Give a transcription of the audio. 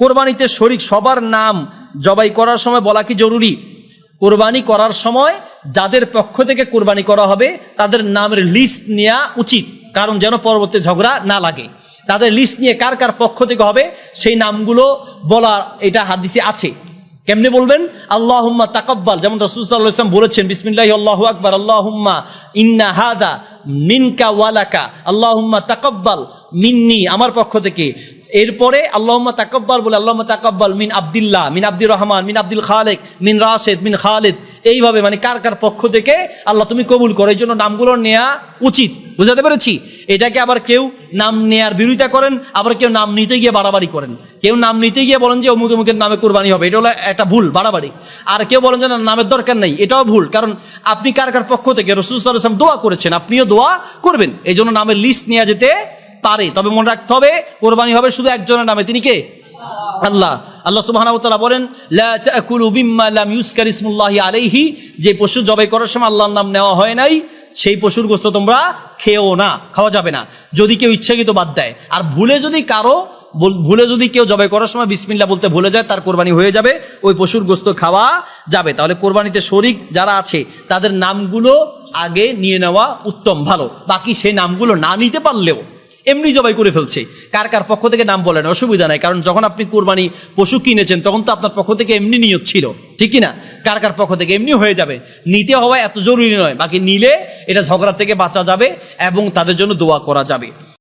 কোরবানিতে শরিক সবার নাম জবাই করার সময় বলা কি জরুরি? কোরবানি করার সময় যাদের পক্ষ থেকে কোরবানি করা হবে, তাদের নামের লিস্ট নেওয়া উচিত, কারণ যেন পরবর্তী ঝগড়া না লাগে। তাদের লিস্ট নিয়ে কার কার পক্ষ থেকে হবে, সেই নামগুলো বলা, এটা হাদিসে আছে। কেমনে বলবেন? আল্লাহুম্মা তাকাব্বাল, যেমন রসুল্লাহ ইসলাম বলেছেন, বিসমিল্লাহ আল্লাহ আকবর, আল্লাহুম্মা ইন্না হাদা মিনকা ওয়ালাকা, আল্লাহম্মা তাকব্বাল মিন্নি, আমার পক্ষ থেকে। এরপরে আল্লাহম্মা তাকব্বাল বলে, আল্লাহম্মা তাকব্বাল মিন আবদুল্লাহ, মিন আব্দুর রহমান, মিন আব্দুল খালেক, মিন রাশেদ, মিন খালেদ। এইভাবে মানে কার কার পক্ষ থেকে আল্লাহ তুমি কবুল করো? এই জন্য নামগুলো নেওয়া উচিত। বুঝাতে পেরেছি? এটাকে আবার কেউ নাম নেয়ার বিরোধিতা করেন, আবার কেউ নাম নিতে গিয়ে বাড়াবাড়ি করেন। কেউ নাম নিতে গিয়ে বলেন যে অমুক অমুকের নামে কোরবানি হবে, এটা হলো একটা ভুল, বাড়াবাড়ি। আর কেউ বলেন যে না, নামের দরকার নেই, এটাও ভুল, কারণ আপনি কার কার পক্ষ থেকে রসুলাম দোয়া করেছেন, আপনিও দোয়া করবেন। এই জন্য নামের লিস্ট নেওয়া যেতে পারে। তবে মনে রাখতে হবে, কোরবানি হবে শুধু একজনের নামে, তিনি কে? আল্লাহ। আল্লাহ তাআলা বলেন আলাইহি যে পশু জবাই করার সময় আল্লাহর নাম নেওয়া হয় নাই, সেই পশুর গোস্ত তোমরা খেও না, খাওয়া যাবে না। যদি কেউ ইচ্ছাকৃত বাদ দেয়, আর ভুলে যদি কারও ভুলে যদি কেউ জবাই করার সময় বিসমিল্লা বলতে ভুলে যায়, তার কোরবানি হয়ে যাবে, ওই পশুর গোস্ত খাওয়া যাবে। তাহলে কোরবানিতে শরিক যারা আছে, তাদের নামগুলো আগে নিয়ে নেওয়া উত্তম, ভালো। বাকি সেই নামগুলো না নিতে পারলেও এমনি জবাই করে ফেলছে। কার কার পক্ষ থেকে নাম বলেন? অসুবিধা নাই, কারণ যখন আপনি কোরবানি পশু কিনেছেন, তখন তো আপনার পক্ষ থেকে এমনি নিয়ত ছিল। ঠিক না কার কার পক্ষ থেকে? এমনি হয়ে যাবে। নিতে হওয়া এত জরুরি নয়। বাকি নিলে এটা ঝগড়া থেকে বাঁচা যাবে এবং তাদের জন্য দোয়া করা যাবে।